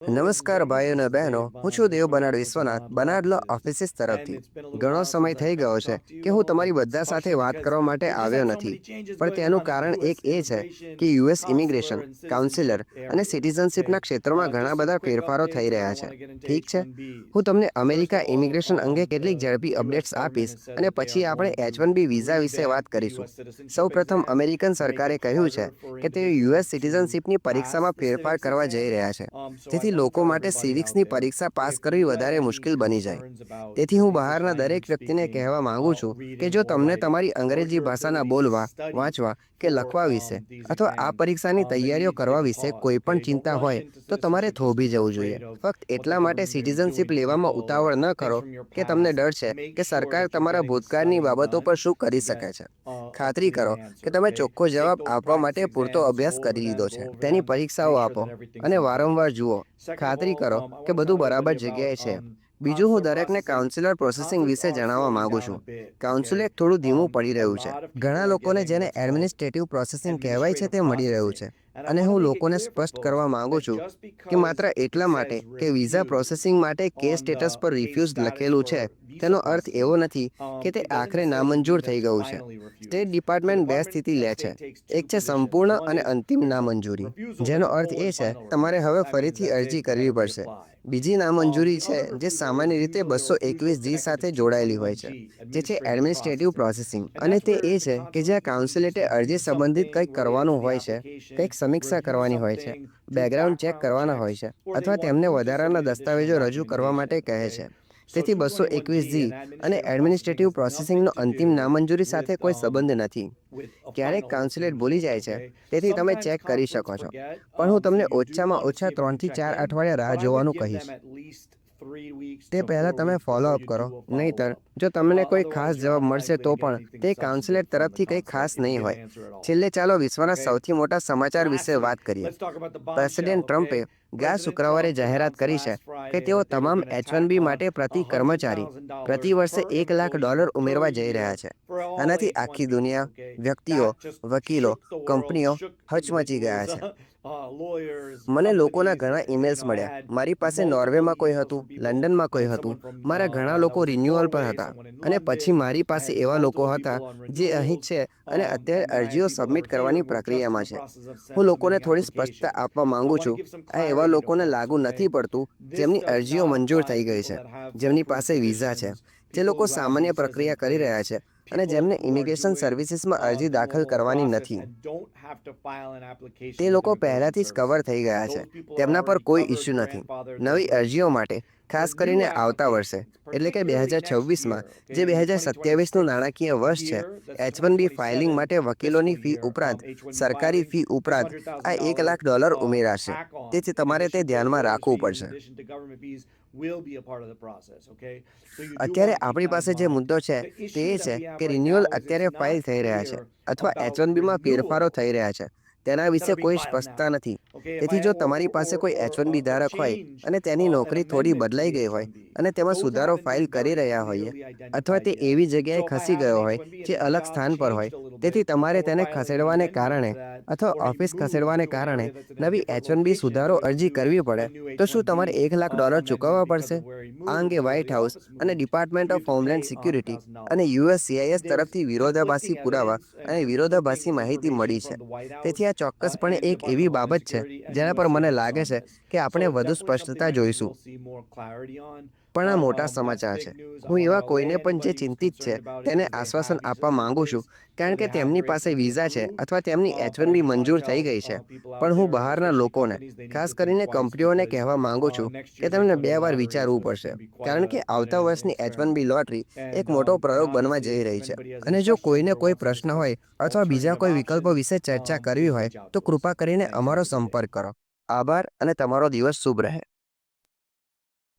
નમસ્કાર ભાઈઓ અને બહેનો, હું છું દેવ બનાડ વિશ્વનાથ, બનાડ લો ઓફિસીસ તરફથી. ઘણો સમય થઈ ગયો છે કે હું તમારી બધા સાથે વાત કરવા માટે આવ્યો નથી, પણ તેનું કારણ એક એ છે કે યુએસ ઇમિગ્રેશન, કાઉન્સિલર અને સિટીઝનશીપના ક્ષેત્રમાં ઘણા બધા ફેરફારો થઈ રહ્યા છે. ઠીક છે? હું તમને અમેરિકા ઇમિગ્રેશન અંગે કેટલીક ઝડપી અપડેટ્સ આપીશ અને પછી આપણે એચ વન બી વિઝા વિશે વાત કરીશું. સૌ પ્રથમ અમેરિકન સરકારે કહ્યું છે કે તેઓ યુએસ સિટીઝનશીપની પરીક્ષામાં ફેરફાર કરવા જઈ રહ્યા છે. જેથી લોકો માટે સિવિક્સની પરીક્ષા પાસ કરવી વધારે મુશ્કેલ બની જાય. તેથી હું બહારના દરેક વ્યક્તિને કહેવા માંગુ છું કે જો તમને તમારી અંગ્રેજી ભાષાના બોલવા, વાંચવા કે લખવા વિશે અથવા આ પરીક્ષાની તૈયારીઓ કરવા વિશે કોઈ પણ ચિંતા હોય, તો તમારે થોભી જવું જોઈએ. ફક્ત એટલા માટે સિટીઝનશીપ લેવામાં ઉતાવળ ન કરો કે તમને ડર છે કે સરકાર તમારા ભૂતકાળની બાબતો પર શું કરી શકે છે. ખાતરી કરો કે તમે ચોખ્ખો જવાબ આપવા માટે પૂરતો અભ્યાસ કરી લીધો છે. તેની પરીક્ષાઓ આપો અને વારંવાર જુઓ ખાતરી કરો કે બધું બરાબર જગ્યાએ છે. બીજું હું દરેકને કાઉન્સિલર પ્રોસેસિંગ વિશે જણાવવા માંગુ છું. કાઉન્સિલ થોડું ધીમું પડી રહ્યું છે. ઘણા લોકોને જેને એડમિનિસ્ટ્રેટિવ પ્રોસેસિંગ કહેવાય છે તે મળી રહ્યું છે. અને હું લોકોને સ્પષ્ટ કરવા માંગુ છું કે માત્ર એટલા માટે કે વિઝા પ્રોસેસિંગ માટે કેસ સ્ટેટસ પર રિફ્યુઝ લખેલું છે. તેનો અર્થ એવો નથી કે તે આખરે નામંજૂર થઈ ગયું છે. સ્ટેટ ડિપાર્ટમેન્ટ બે સ્થિતિ લે છે. એક છે સંપૂર્ણ અને અંતિમ નામંજૂરી. જેનો અર્થ એ છે, તમારે હવે ફરીથી અરજી કરવી પડશે. બીજી નામંજૂરી છે જે સામાન્ય રીતે બસો એકવીસ જી સાથે જોડાયેલી હોય છે, જે છે એડમિનિસ્ટ્રેટિવ પ્રોસેસિંગ અને તે એ છે કે જ્યાં કાઉન્સિલેટે અરજી સંબંધિત કંઈક કરવાનું હોય છે, કંઈક સમીક્ષા કરવાની હોય છે. બેકગ્રાઉન્ડ ચેક કરવાના હોય છે અથવા તેમને વધારાના દસ્તાવેજો રજૂ કરવા માટે કહે છે. તેથી બસો એકવીસ જી અને એડમિનિસ્ટ્રેટિવ પ્રોસેસિંગનો અંતિમ નામંજૂરી સાથે કોઈ સંબંધ નથી. ક્યારેક કાઉન્સિલેટ ભૂલી જાય છે. તેથી તમે ચેક કરી શકો છો. પણ હું તમને ઓછામાં ઓછા ત્રણથી ચાર અઠવાડિયા રાહ જોવાનું કહીશ. તે પહેલાં તમે ફોલોઅપ કરો. નહીતર જો તમને કોઈ ખાસ જવાબ મળશે તો પણ તે કાઉન્સિલેટ તરફથી કંઈ ખાસ નહીં હોય. છેલ્લે ચાલો વિશ્વના સૌથી મોટા સમાચાર વિશે વાત કરીએ. પ્રેસિડેન્ટ ટ્રમ્પે ગયા શુક્રવારે જાહેરાત કરી છે કે તેઓ તમામ એચ વન બી માટે પ્રતિ કર્મચારી પ્રતિ વર્ષે એક લાખ ડોલર ઉમેરવા જઈ રહ્યા છે. આનાથી આખી દુનિયા વ્યક્તિઓ વકીલો કંપનીઓ હચમચી ગયા છે. મને લોકોના ઘણા ઈમેલ્સ મળ્યા. મારી પાસે નોર્વેમાં કોઈ હતું લંડનમાં કોઈ હતું. મારા ઘણા લોકો રિન્યુઅલ પર હતા અને પછી મારી પાસે એવા લોકો હતા જે અહીં છે અને અત્યારે અરજીઓ સબમિટ કરવાની પ્રક્રિયામાં છે. હું લોકોને થોડી સ્પષ્ટતા આપવા માંગુ છું. આ એવા લોકોને લાગુ નથી પડતું જેમની અરજીઓ મંજૂર થઈ ગઈ છે, જેમની પાસે વિઝા છે. જે લોકો સામાન્ય પ્રક્રિયા કરી રહ્યા છે અને જેમને ઇમિગ્રેશન સર્વિસીસમાં અરજી દાખલ કરવાની નથી. તે લોકો પહેલાથી જ કવર થઈ ગયા છે. તેમના પર કોઈ ઇસ્યુ નથી. નવી અરજીઓ માટે ખાસ કરીને આવતા વર્ષે. એટલે કે બે હજાર છવ્વીસમાં, જે બે હજાર સત્યાવીસનું નાણાકીય વર્ષ છે, એચ વન બી ફાઇલિંગ માટે વકીલોની ફી ઉપરાંત, સરકારી ફી ઉપરાંત આ એક લાખ ડોલર ઉમેરાશે. તેથી તમારે તે ધ્યાનમાં રાખવું પડશે. અત્યારે આપણી પાસે જે મુદ્દો છે, તે એ છે કે રિન્યુઅલ અત્યારે ફાઇલ થઈ રહ્યા છે, અથવા એચ વન બીમાં ફેરફારો થઈ રહ્યા છે. તેના વિશે કોઈ સ્પષ્ટતા નથી. તેથી જો તમારી પાસે કોઈ એચ વન બી ધારક હોય અને તેની નોકરી થોડી બદલાઈ ગઈ હોય અને તેમાં સુધારો ફાઇલ કરી રહ્યા હોઈએ અથવા તે એવી જગ્યાએ ખસી ગયો હોય જે અલગ સ્થાન પર હોય. તેથી તમારે તેને ખસેડવાને કારણે અથવા ઓફિસ ખસેડવાને કારણે નવી એચ વન બી સુધારો અરજી કરવી પડે. તો શું તમારે એક લાખ ડોલર ચૂકવવા પડશે? આ અંગે વ્હાઇટ હાઉસ અને ડિપાર્ટમેન્ટ ઓફ હોમલેન્ડ સિક્યુરિટી અને યુએસ સીઆઈએસ તરફથી વિરોધાભાસી પુરાવા અને વિરોધાભાસી માહિતી મળી છે. તેથી આ ચોક્કસપણે એક એવી બાબત છે જેના પર મને લાગે છે કે આપણે વધુ સ્પષ્ટતા જોઈશું. પણ આ મોટા સમાચાર છે. હું એવા કોઈને પણ જે ચિંતિત છે, તેને આશ્વાસન આપવા માંગુ છું, કારણ કે તેમની પાસે વિઝા છે અથવા તેમની એચ વન બી મંજૂર થઈ ગઈ છે. પણ હું બહારના લોકોને, ખાસ કરીને કંપનીઓને કહેવા માંગુ છું કે તેમને બે વાર વિચારવું પડશે, કારણ કે આવતા વર્ષની એચ વન બી લોટરી એક મોટો પ્રયોગ બનવા જઈ રહી છે. અને જો કોઈને કોઈ પ્રશ્ન હોય અથવા બીજા કોઈ વિકલ્પો વિશે ચર્ચા કરવી હોય, તો કૃપા કરીને અમારો સંપર્ક કરો. આભાર અને તમારો દિવસ શુભ રહે.